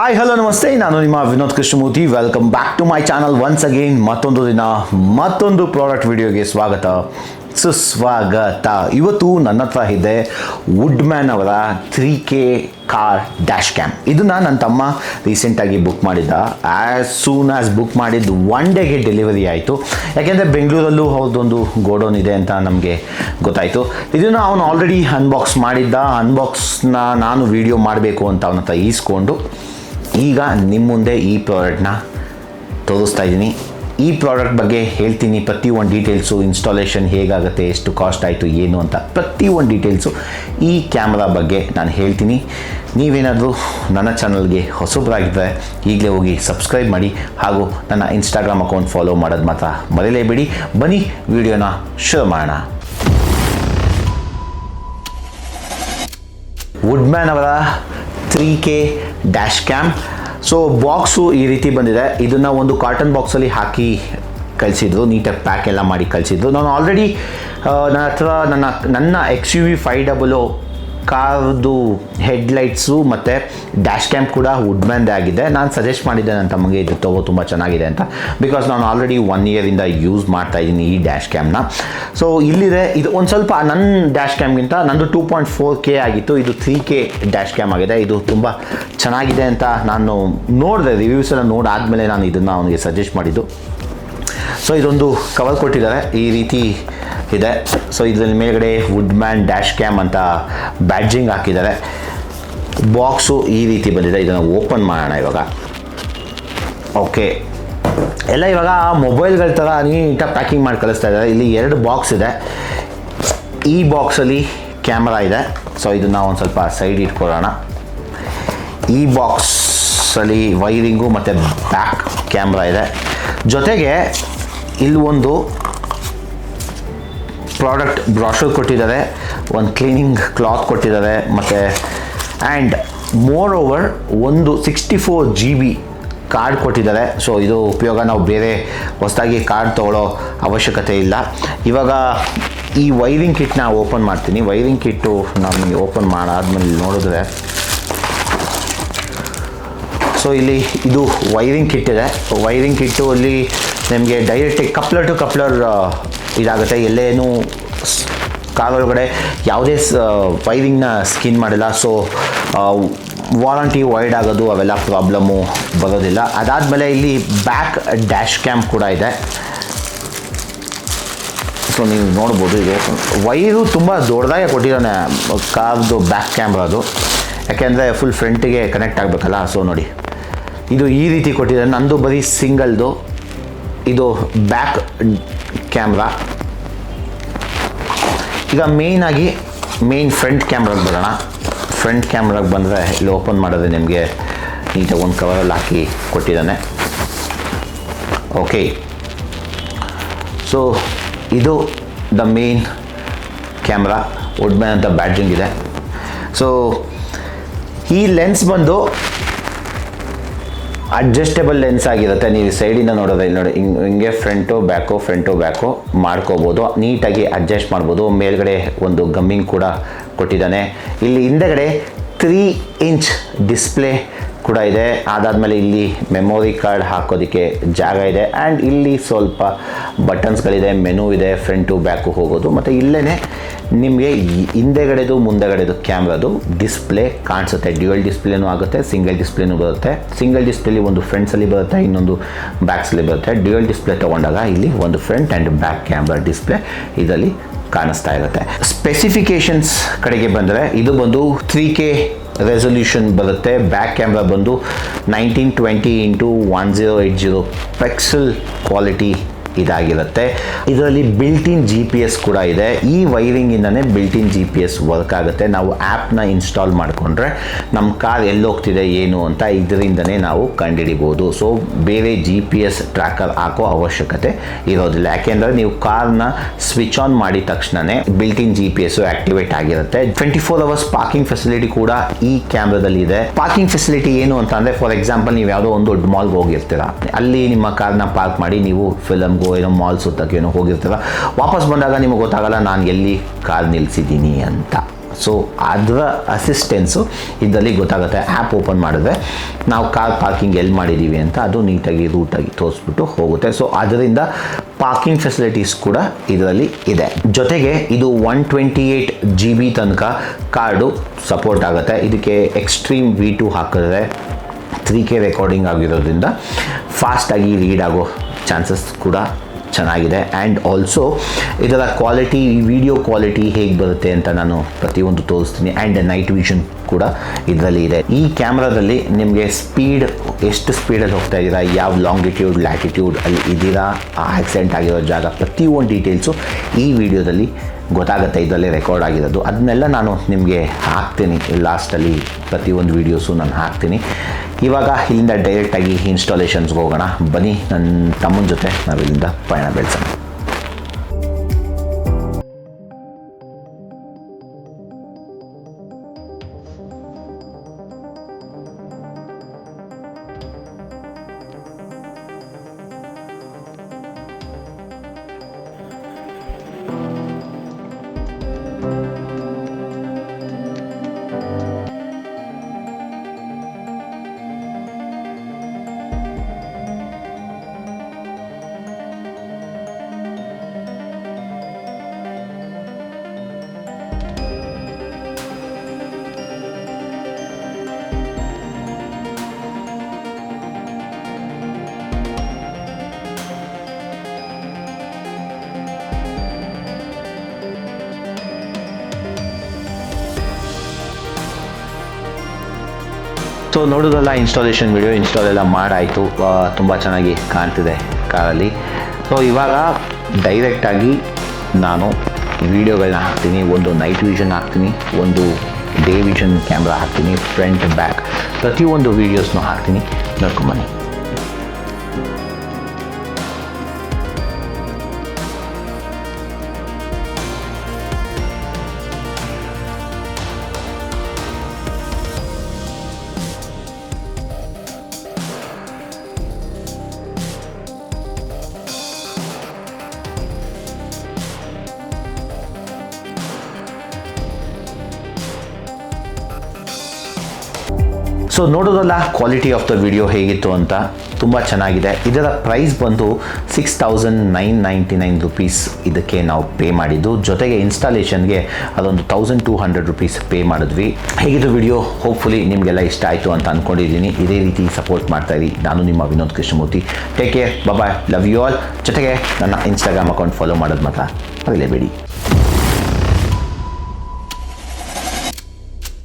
Hi hello ನಮಸ್ತೆ ನಾನು ನಿಮ್ಮ Vinod Krishnamurthy. Welcome back to my channel once again ಮತ್ತೊಂದು ದಿನ, ಮತ್ತೊಂದು ಪ್ರಾಡಕ್ಟ್ ವಿಡಿಯೋಗೆ ಸ್ವಾಗತ. ಸುಸ್ವಾಗತ. ಇವತ್ತು ನನ್ನ ಹತ್ರ ಇದೆ ವುಡ್ ಮ್ಯಾನ್ ಅವರ three K car dash cam ಇದನ್ನು ನನ್ನ ತಮ್ಮ ರೀಸೆಂಟಾಗಿ ಬುಕ್ ಮಾಡಿದ್ದ. ಆ್ಯಸ್ ಸೂನ್ ಆ್ಯಸ್ ಬುಕ್ ಮಾಡಿದ್ದು ಒನ್ ಡೇಗೆ ಡೆಲಿವರಿ ಆಯಿತು. ಯಾಕೆಂದರೆ ಬೆಂಗಳೂರಲ್ಲೂ ಅವ್ರದ್ದೊಂದು ಗೋಡೌನ್ ಇದೆ ಅಂತ ನಮಗೆ ಗೊತ್ತಾಯಿತು. ಇದನ್ನು ಅವನು ಆಲ್ರೆಡಿ ಅನ್ಬಾಕ್ಸ್ ಮಾಡಿದ್ದ. ಅನ್ಬಾಕ್ಸ್ನ ನಾನು ವೀಡಿಯೋ ಮಾಡಬೇಕು ಅಂತ ಅವನ ಹತ್ರ ಈಸ್ಕೊಂಡು ಈಗ ನಿಮ್ಮ ಮುಂದೆ ಈ ಪ್ರಾಡಕ್ಟ್ನ ತೋರಿಸ್ತಾ ಇದ್ದೀನಿ. ಈ ಪ್ರಾಡಕ್ಟ್ ಬಗ್ಗೆ ಹೇಳ್ತೀನಿ. ಪ್ರತಿ ಒಂದು ಡೀಟೇಲ್ಸು ಇನ್ಸ್ಟಾಲೇಷನ್ ಹೇಗಾಗುತ್ತೆ, ಎಷ್ಟು ಕಾಸ್ಟ್ ಆಯಿತು, ಏನು ಅಂತ ಪ್ರತಿ ಒಂದು ಡೀಟೇಲ್ಸು ಈ ಕ್ಯಾಮ್ರಾ ಬಗ್ಗೆ ನಾನು ಹೇಳ್ತೀನಿ. ನೀವೇನಾದರೂ ನನ್ನ ಚಾನಲ್ಗೆ ಹೊಸಬರಾಗಿದ್ದರೆ ಈಗಲೇ ಹೋಗಿ ಸಬ್ಸ್ಕ್ರೈಬ್ ಮಾಡಿ ಹಾಗೂ ನನ್ನ ಇನ್ಸ್ಟಾಗ್ರಾಮ್ ಅಕೌಂಟ್ ಫಾಲೋ ಮಾಡೋದು ಮಾತ್ರ ಮರೆಯಲೇಬೇಡಿ ಬನ್ನಿ, ವಿಡಿಯೋನ ಶುರು ಮಾಡೋಣ. ವುಡ್ಮ್ಯಾನ್ ಅವರ three K dash cam so box ಈ ರೀತಿ ಬಂದಿದೆ. ಇದನ್ನು ಒಂದು ಕಾಟನ್ ಬಾಕ್ಸಲ್ಲಿ ಹಾಕಿ ಕಳಿಸಿದ್ರು. ನೀಟಾಗಿ ಪ್ಯಾಕ್ ಎಲ್ಲ ಮಾಡಿ ಕಳಿಸಿದ್ರು. ನಾನು ಆಲ್ರೆಡಿ ನನ್ನ ಹತ್ರ ನನ್ನ ನನ್ನ X U V five double ಕಾರ್ದು ಹೆಡ್ಲೈಟ್ಸು ಮತ್ತು ಡ್ಯಾಶ್ ಕ್ಯಾಂಪ್ ಕೂಡ ವುಡ್ಮ್ಯಾನ್ದೇ ಆಗಿದೆ. ನಾನು ಸಜೆಸ್ಟ್ ಮಾಡಿದ್ದೆ ನನ್ನ ತಮಗೆ ಇದು ತಗೋ, ತುಂಬ ಚೆನ್ನಾಗಿದೆ ಅಂತ. ಬಿಕಾಸ್ ನಾನು ಆಲ್ರೆಡಿ ಒನ್ ಇಯರಿಂದ ಯೂಸ್ ಮಾಡ್ತಾ ಇದ್ದೀನಿ ಈ ಡ್ಯಾಶ್ ಕ್ಯಾಮ್ನ ಸೊ ಇಲ್ಲಿದೆ, ಇದು ಒಂದು ಸ್ವಲ್ಪ ನನ್ನ ಡ್ಯಾಶ್ ಕ್ಯಾಮ್ಗಿಂತ ನಂದು ಟೂ ಪಾಯಿಂಟ್ ಫೋರ್ ಕೆ ಆಗಿತ್ತು. ಇದು ತ್ರೀ ಕೆ ಡ್ಯಾಶ್ ಕ್ಯಾಮ್ ಆಗಿದೆ. ಇದು ತುಂಬ ಚೆನ್ನಾಗಿದೆ ಅಂತ ನಾನು ನೋಡಿದೆ ರಿವ್ಯೂಸ್ ಎಲ್ಲ ನೋಡಾದಮೇಲೆ ನಾನು ಇದನ್ನು ಅವನಿಗೆ ಸಜೆಸ್ಟ್ ಮಾಡಿದ್ದು. ಸೊ ಇದೊಂದು ಕವರ್ ಕೊಟ್ಟಿದ್ದಾರೆ. ಈ ರೀತಿ ಇದೆ. ಸೊ ಇದರಲ್ಲಿ ಮೇಲ್ಗಡೆ ವುಡ್ ಮ್ಯಾನ್ ಡ್ಯಾಶ್ ಕ್ಯಾಮ್ ಅಂತ ಬ್ಯಾಡ್ಜಿಂಗ್ ಹಾಕಿದ್ದಾರೆ. ಬಾಕ್ಸು ಈ ರೀತಿ ಬಂದಿದೆ. ಇದನ್ನು ಓಪನ್ ಮಾಡೋಣ ಇವಾಗ. ಓಕೆ ಎಲ್ಲ ಇವಾಗ ಮೊಬೈಲ್ಗಳ ಥರ ನೀಟಾಗಿ ಪ್ಯಾಕಿಂಗ್ ಮಾಡಿ ಕಳಿಸ್ತಾ ಇದ್ದಾರೆ. ಇಲ್ಲಿ ಎರಡು ಬಾಕ್ಸ್ ಇದೆ. ಈ ಬಾಕ್ಸಲ್ಲಿ ಕ್ಯಾಮ್ರಾ ಇದೆ. ಸೊ ಇದನ್ನು ಒಂದು ಸ್ವಲ್ಪ ಸೈಡ್ ಇಟ್ಕೊಳ್ಳೋಣ. ಈ ಬಾಕ್ಸಲ್ಲಿ ವೈರಿಂಗು ಮತ್ತು ಬ್ಯಾಕ್ ಕ್ಯಾಮ್ರಾ ಇದೆ. ಜೊತೆಗೆ ಇಲ್ಲಿ ಒಂದು ಪ್ರಾಡಕ್ಟ್ ಬ್ರಾಷರ್ ಕೊಟ್ಟಿದ್ದಾರೆ ಒಂದು ಕ್ಲೀನಿಂಗ್ ಕ್ಲಾತ್ ಕೊಟ್ಟಿದ್ದಾರೆ ಮತ್ತು ಆ್ಯಂಡ್ ಮೋರ್ ಓವರ್ ಒಂದು sixty four G B card ಕೊಟ್ಟಿದ್ದಾರೆ ಸೊ ಇದು ಉಪಯೋಗ ನಾವು ಬೇರೆ ಹೊಸದಾಗಿ ಕಾರ್ಡ್ ತೊಗೊಳ್ಳೋ ಅವಶ್ಯಕತೆ ಇಲ್ಲ. ಇವಾಗ ಈ ವೈರಿಂಗ್ ಕಿಟ್ನ ಓಪನ್ ಮಾಡ್ತೀನಿ. ವೈರಿಂಗ್ ಕಿಟ್ಟು ನಮಗೆ ಓಪನ್ ಮಾಡಾದ್ಮೇಲೆ ನೋಡಿದ್ರೆ. ಸೊ ಇಲ್ಲಿ ಇದು ವೈರಿಂಗ್ ಕಿಟ್ ಇದೆ. ವೈರಿಂಗ್ ಕಿಟ್ಟು ಅಲ್ಲಿ ನಿಮಗೆ ಡೈರೆಕ್ಟಾಗಿ ಕಪ್ಲರ್ ಟು ಕಪ್ಲರ್ ಇದಾಗುತ್ತೆ. ಎಲ್ಲೇನು ಕಾಲೊಳಗಡೆ ಯಾವುದೇ ವೈರಿಂಗ್ನ ಸ್ಕಿನ್ ಮಾಡಿಲ್ಲ. ಸೊ ವಾರಂಟಿ ವೈಡ್ ಆಗೋದು ಅವೆಲ್ಲ ಪ್ರಾಬ್ಲಮ್ಮು ಬರೋದಿಲ್ಲ. ಅದಾದಮೇಲೆ ಇಲ್ಲಿ ಬ್ಯಾಕ್ ಡ್ಯಾಶ್ ಕ್ಯಾಂಪ್ ಕೂಡ ಇದೆ. ಸೊ, ನೀವು ನೋಡ್ಬೋದು ಇದು. ವೈರು ತುಂಬ ದೊಡ್ಡದಾಗೆ ಕೊಟ್ಟಿದ್ದಾನೆ ಕಾರ್ದು ಬ್ಯಾಕ್ ಕ್ಯಾಮ್ರಾದು ಯಾಕೆಂದರೆ ಫುಲ್ ಫ್ರಂಟಿಗೆ ಕನೆಕ್ಟ್ ಆಗಬೇಕಲ್ಲ. ಸೊ, ನೋಡಿ. ಇದು ಈ ರೀತಿ ಕೊಟ್ಟಿದ್ದಾರೆ ನಂದು ಬರೀ ಸಿಂಗಲ್ದು. ಇದು ಬ್ಯಾಕ್ ಕ್ಯಾಮ್ರಾ. ಈಗ ಮೇಯ್ನಾಗಿ ಮೇಯ್ನ್ ಫ್ರಂಟ್ ಕ್ಯಾಮ್ರಾಗೆ ಬರೋಣ. ಫ್ರಂಟ್ ಕ್ಯಾಮ್ರಾಗೆ ಬಂದರೆ ಇಲ್ಲಿ ಓಪನ್ ಮಾಡೋದು ನಿಮಗೆ ನೀಟಾಗಿ ಒಂದು ಕವರಲ್ಲಿ ಹಾಕಿ ಕೊಟ್ಟಿದ್ದಾನೆ. ಓಕೆ ಸೊ ಇದು ದ ಮೇನ್ ಕ್ಯಾಮ್ರಾ ವುಡ್ಮ್ಯಾನ್ ಅಂತ ಬ್ಯಾಟ್ರಿಂಗ್ ಇದೆ. ಸೊ ಈ ಲೆನ್ಸ್ ಬಂದು ಅಡ್ಜಸ್ಟೇಬಲ್ ಲೆನ್ಸ್ ಆಗಿರುತ್ತೆ. ನೀವು ಸೈಡಿಂದ ನೋಡೋದು ಇಲ್ಲಿ ನೋಡಿ. ಹಿಂಗೆ ಹಿಂಗೆ ಫ್ರಂಟು ಬ್ಯಾಕು ಫ್ರಂಟು ಬ್ಯಾಕು ಮಾಡ್ಕೋಬೋದು. ನೀಟಾಗಿ ಅಡ್ಜಸ್ಟ್ ಮಾಡ್ಬೋದು. ಮೇಲ್ಗಡೆ ಒಂದು ಗಮ್ಮಿಂಗ್ ಕೂಡ ಕೊಟ್ಟಿದ್ದಾನೆ. ಇಲ್ಲಿ ಹಿಂದೆಗಡೆ ತ್ರೀ ಇಂಚ್ ಡಿಸ್ಪ್ಲೇ ಕೂಡ ಇದೆ. ಅದಾದಮೇಲೆ ಇಲ್ಲಿ ಮೆಮೊರಿ ಕಾರ್ಡ್ ಹಾಕೋದಕ್ಕೆ ಜಾಗ ಇದೆ. ಆ್ಯಂಡ್ ಇಲ್ಲಿ ಸ್ವಲ್ಪ ಬಟನ್ಸ್ಗಳಿದೆ ಮೆನು ಇದೆ ಫ್ರಂಟು ಬ್ಯಾಕು ಹೋಗೋದು. ಮತ್ತು ಇಲ್ಲೇ ನಿಮಗೆ ಹಿಂದೆಗಡೆದು, ಮುಂದೆಗಡೆದು ಕ್ಯಾಮ್ರಾದು ಡಿಸ್ಪ್ಲೇ ಕಾಣಿಸುತ್ತೆ. ಡ್ಯುಯಲ್ ಡಿಸ್ಪ್ಲೇನೂ ಆಗುತ್ತೆ ಸಿಂಗಲ್ ಡಿಸ್ಪ್ಲೇನೂ ಬರುತ್ತೆ. ಸಿಂಗಲ್ ಡಿಸ್ಪ್ಲೇಲಿ ಒಂದು ಫ್ರಂಟ್ಸಲ್ಲಿ ಬರುತ್ತೆ, ಇನ್ನೊಂದು ಬ್ಯಾಕ್ಸಲ್ಲಿ ಬರುತ್ತೆ. ಡ್ಯುಯಲ್ ಡಿಸ್ಪ್ಲೇ ತೊಗೊಂಡಾಗ ಇಲ್ಲಿ ಒಂದು front and back camera display ಇದರಲ್ಲಿ ಕಾಣಿಸ್ತಾ ಇರುತ್ತೆ. ಸ್ಪೆಸಿಫಿಕೇಷನ್ಸ್ ಕಡೆಗೆ ಬಂದರೆ ಇದು ಬಂದು ತ್ರೀ ಕೆ ರೆಸೊಲ್ಯೂಷನ್ ಬರುತ್ತೆ. ಬ್ಯಾಕ್ ಕ್ಯಾಮ್ರಾ ಬಂದು nineteen twenty into one zero eight zero pixel quality ಇದಾಗಿರುತ್ತೆ. ಇದರಲ್ಲಿ built in G P S ಕೂಡ ಇದೆ. ಈ ವೈರಿಂಗಿಂದನೇ built in G P S work ಆಗುತ್ತೆ. ನಾವು ಆ್ಯಪ್ನ ಇನ್ಸ್ಟಾಲ್ ಮಾಡಿಕೊಂಡ್ರೆ ನಮ್ಮ ಕಾರ್ ಎಲ್ಲೋಗ್ತಿದೆ, ಏನು ಅಂತ ಇದರಿಂದನೇ ನಾವು ಕಂಡುಹಿಡಿಬೋದು ಸೊ ಬೇರೆ ಜಿ ಪಿ ಎಸ್ ಟ್ರ್ಯಾಕರ್ ಹಾಕೋ ಅವಶ್ಯಕತೆ ಇರೋದಿಲ್ಲ. ಯಾಕೆಂದರೆ ನೀವು ಕಾರ್ನ ಸ್ವಿಚ್ ಆನ್ ಮಾಡಿದ ತಕ್ಷಣವೇ built in G P S activate ಆಗಿರುತ್ತೆ. Twenty four hours parking facility ಕೂಡ ಈ ಕ್ಯಾಮ್ರಾದಲ್ಲಿ ಇದೆ. ಪಾರ್ಕಿಂಗ್ ಫೆಸಿಲಿಟಿ ಏನು ಅಂತ ಅಂದರೆ ಫಾರ್ ಎಕ್ಸಾಂಪಲ್ ನೀವು ಯಾವುದೋ ಒಂದು ದೊಡ್ಡ ಮಾಲ್ಗೆ ಹೋಗಿರ್ತೀರ. ಅಲ್ಲಿ ನಿಮ್ಮ ಕಾರ್ನ ಪಾರ್ಕ್ ಮಾಡಿ ನೀವು ಫಿಲಮ್ಗೋ ಏನೋ ಮಾಲ್ ಸುತ್ತಕ್ಕೆ ಏನೋ ಹೋಗಿರ್ತೀರ ವಾಪಸ್ ಬಂದಾಗ ನಿಮಗೆ ಗೊತ್ತಾಗಲ್ಲ, ನಾನು ಎಲ್ಲಿ ಕಾರ್ ನಿಲ್ಲಿಸಿದ್ದೀನಿ ಅಂತ. ಸೊ ಅದರ ಅಸಿಸ್ಟೆನ್ಸು ಇದರಲ್ಲಿ ಗೊತ್ತಾಗುತ್ತೆ. ಆ್ಯಪ್ ಓಪನ್ ಮಾಡಿದ್ರೆ ನಾವು ಕಾರ್ ಪಾರ್ಕಿಂಗ್ ಎಲ್ಲಿ ಮಾಡಿದ್ದೀವಿ ಅಂತ ಅದು ನೀಟಾಗಿ ರೂಟಾಗಿ ತೋರಿಸ್ಬಿಟ್ಟು ಹೋಗುತ್ತೆ. ಸೊ ಅದರಿಂದ ಪಾರ್ಕಿಂಗ್ ಫೆಸಿಲಿಟೀಸ್ ಕೂಡ ಇದರಲ್ಲಿ ಇದೆ. ಜೊತೆಗೆ ಇದು one twenty eight G B ತನಕ ಕಾರ್ಡು ಸಪೋರ್ಟ್ ಆಗುತ್ತೆ. ಇದಕ್ಕೆ ಎಕ್ಸ್ಟ್ರೀಮ್ ವಿ ಟು ಹಾಕಿದ್ರೆ ತ್ರೀ ಕೆ ರೆಕಾರ್ಡಿಂಗ್ ಆಗಿರೋದ್ರಿಂದ ಫಾಸ್ಟಾಗಿ ರೀಡ್ ಆಗೋ ಚಾನ್ಸಸ್ ಕೂಡ ಚೆನ್ನಾಗಿದೆ. ಆ್ಯಂಡ್ ಆಲ್ಸೋ ಇದರ ಕ್ವಾಲಿಟಿ ವಿಡಿಯೋ ಕ್ವಾಲಿಟಿ ಹೇಗೆ ಬರುತ್ತೆ ಅಂತ ನಾನು ಪ್ರತಿಯೊಂದು ತೋರಿಸ್ತೀನಿ. ಆ್ಯಂಡ್ ನೈಟ್ ವಿಷನ್ ಕೂಡ ಇದರಲ್ಲಿ ಇದೆ. ಈ ಕ್ಯಾಮ್ರಾದಲ್ಲಿ ನಿಮಗೆ ಸ್ಪೀಡ್ ಎಷ್ಟು ಸ್ಪೀಡಲ್ಲಿ ಹೋಗ್ತಾ ಇದ್ದೀರಾ, ಯಾವ ಲಾಂಗಿಟ್ಯೂಡ್ ಲ್ಯಾಟಿಟ್ಯೂಡ್ ಅಲ್ಲಿ ಇದ್ದೀರಾ ಆಕ್ಸಿಡೆಂಟ್ ಆಗಿರೋ ಜಾಗ, ಪ್ರತಿಯೊಂದು ಡೀಟೇಲ್ಸು ಈ ವಿಡಿಯೋದಲ್ಲಿ ಗೊತ್ತಾಗುತ್ತೆ, ಇದರಲ್ಲಿ ರೆಕಾರ್ಡ್ ಆಗಿರೋದು. ಅದನ್ನೆಲ್ಲ ನಾನು ನಿಮಗೆ ಹಾಕ್ತೀನಿ. ಲಾಸ್ಟಲ್ಲಿ ಪ್ರತಿಯೊಂದು ವೀಡಿಯೋಸು ನಾನು ಹಾಕ್ತೀನಿ. ಇವಾಗ ಇಲ್ಲಿಂದ ಡೈರೆಕ್ಟಾಗಿ ಇನ್ಸ್ಟಾಲೇಷನ್ಸ್ಗೆ ಹೋಗೋಣ. ಬನ್ನಿ ನನ್ನ ತಮ್ಮನ ಜೊತೆ ನಾವು ಇಲ್ಲಿಂದ ಪಯಣ ಬೆಳೆಸೋಣ. ಸೊ ನೋಡೋದಲ್ಲ ಇನ್ಸ್ಟಾಲೇಷನ್ ವಿಡಿಯೋ ಇನ್ಸ್ಟಾಲ್ ಎಲ್ಲ ಮಾಡಾಯಿತು. ತುಂಬ ಚೆನ್ನಾಗಿ ಕಾಣ್ತಿದೆ ಕಾರಲ್ಲಿ ಸೊ ಇವಾಗ ಡೈರೆಕ್ಟಾಗಿ ನಾನು ವೀಡಿಯೋಗಳನ್ನ ಹಾಕ್ತೀನಿ, ಒಂದು ನೈಟ್ ವಿಷನ್ ಹಾಕ್ತೀನಿ, ಒಂದು ಡೇ ವಿಷನ್ ಕ್ಯಾಮ್ರಾ ಹಾಕ್ತೀನಿ ಫ್ರಂಟ್ ಬ್ಯಾಕ್ ಪ್ರತಿಯೊಂದು ವೀಡಿಯೋಸ್ನೂ ಹಾಕ್ತೀನಿ. ನೋಡ್ಕೊಂಬನ್ನಿ ಸೊ ನೋಡೋದಲ್ಲ ಕ್ವಾಲಿಟಿ ಆಫ್ ದ ವಿಡಿಯೋ ಹೇಗಿತ್ತು ಅಂತ ತುಂಬ ಚೆನ್ನಾಗಿದೆ. ಇದರ ಪ್ರೈಸ್ ಬಂದು six thousand nine ninety nine rupees ಇದಕ್ಕೆ ನಾವು ಪೇ ಮಾಡಿದ್ದು. ಜೊತೆಗೆ ಇನ್ಸ್ಟಾಲೇಷನ್ಗೆ ಅದೊಂದು thousand two hundred rupees pay ಮಾಡಿದ್ವಿ. ಹೇಗಿದ್ದು ವಿಡಿಯೋ ಹೋಪ್ಫುಲಿ ನಿಮಗೆಲ್ಲ ಇಷ್ಟ ಆಯಿತು ಅಂತ ಅಂದ್ಕೊಂಡಿದ್ದೀನಿ ಇದೇ ರೀತಿ ಸಪೋರ್ಟ್ ಮಾಡ್ತಾ ಇರಿ. ನಾನು ನಿಮ್ಮ Vinod Krishnamurthy. Take care bye love you all ಜೊತೆಗೆ ನನ್ನ ಇನ್ಸ್ಟಾಗ್ರಾಮ್ ಅಕೌಂಟ್ ಫಾಲೋ ಮಾಡೋದು ಮಾತ್ರ ಮರಿಲೇಬೇಡಿ.